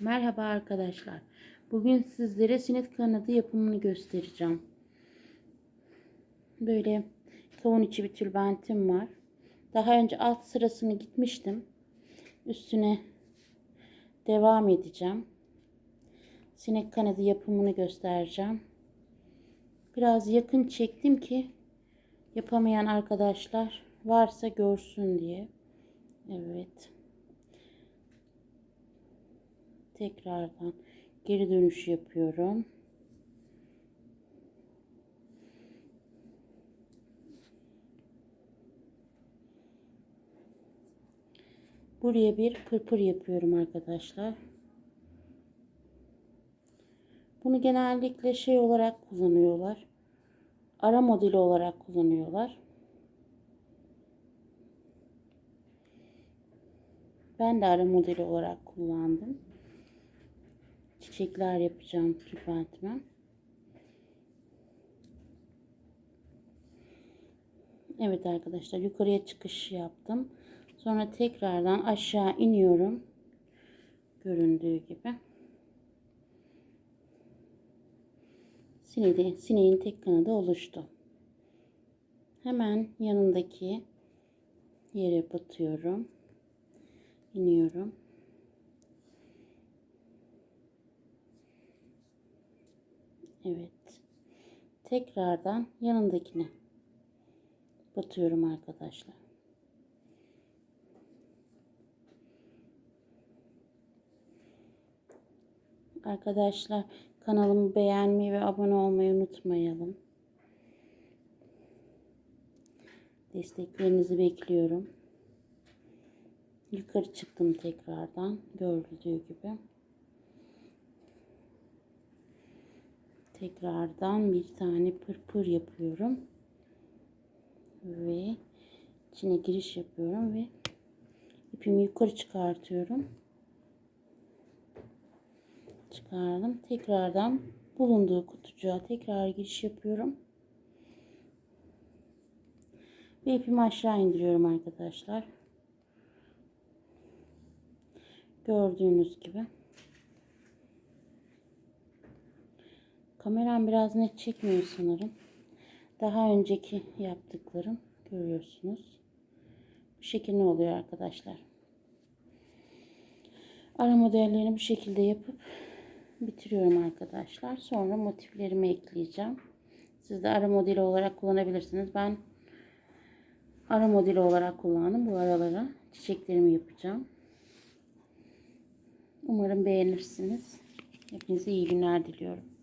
Merhaba arkadaşlar. Bugün sizlere sinet kanadı yapımını göstereceğim. Böyle kavun içi bir tülbentim var. Daha önce alt sırasını gitmiştim. Üstüne devam edeceğim. Sinek kanadı yapımını göstereceğim. Biraz yakın çektim ki yapamayan arkadaşlar varsa görsün diye. Evet. Tekrardan geri dönüş yapıyorum. Buraya bir pırpır yapıyorum arkadaşlar. Bunu genellikle şey olarak kullanıyorlar. Ara modeli olarak kullanıyorlar. Ben de ara modeli olarak kullandım. Çiçekler yapacağım tülbentime. Evet arkadaşlar yukarıya çıkış yaptım. Sonra tekrardan aşağı iniyorum. Göründüğü gibi. Sineği, sineğin tek kanadı oluştu. Hemen yanındaki yere batıyorum. iniyorum. Evet. Tekrardan yanındakine batıyorum arkadaşlar. Arkadaşlar kanalımı beğenmeyi ve abone olmayı unutmayalım. Desteklerinizi bekliyorum. Yukarı çıktım tekrardan gördüğü gibi. Tekrardan bir tane pırpır yapıyorum. Ve içine giriş yapıyorum ve ipimi yukarı çıkartıyorum. Çıkardım. Tekrardan bulunduğu kutucuğa tekrar giriş yapıyorum. Ve ipimi aşağı indiriyorum arkadaşlar. Gördüğünüz gibi. Kameram biraz net çekmiyor sanırım. Daha önceki yaptıklarım görüyorsunuz. Bu şekilde oluyor arkadaşlar. Ara modellerini bu şekilde yapıp bitiriyorum arkadaşlar. Sonra motiflerimi ekleyeceğim. Siz de ara modeli olarak kullanabilirsiniz. Ben ara modeli olarak kullandım. Bu aralara çiçeklerimi yapacağım. Umarım beğenirsiniz. Hepinize iyi günler diliyorum.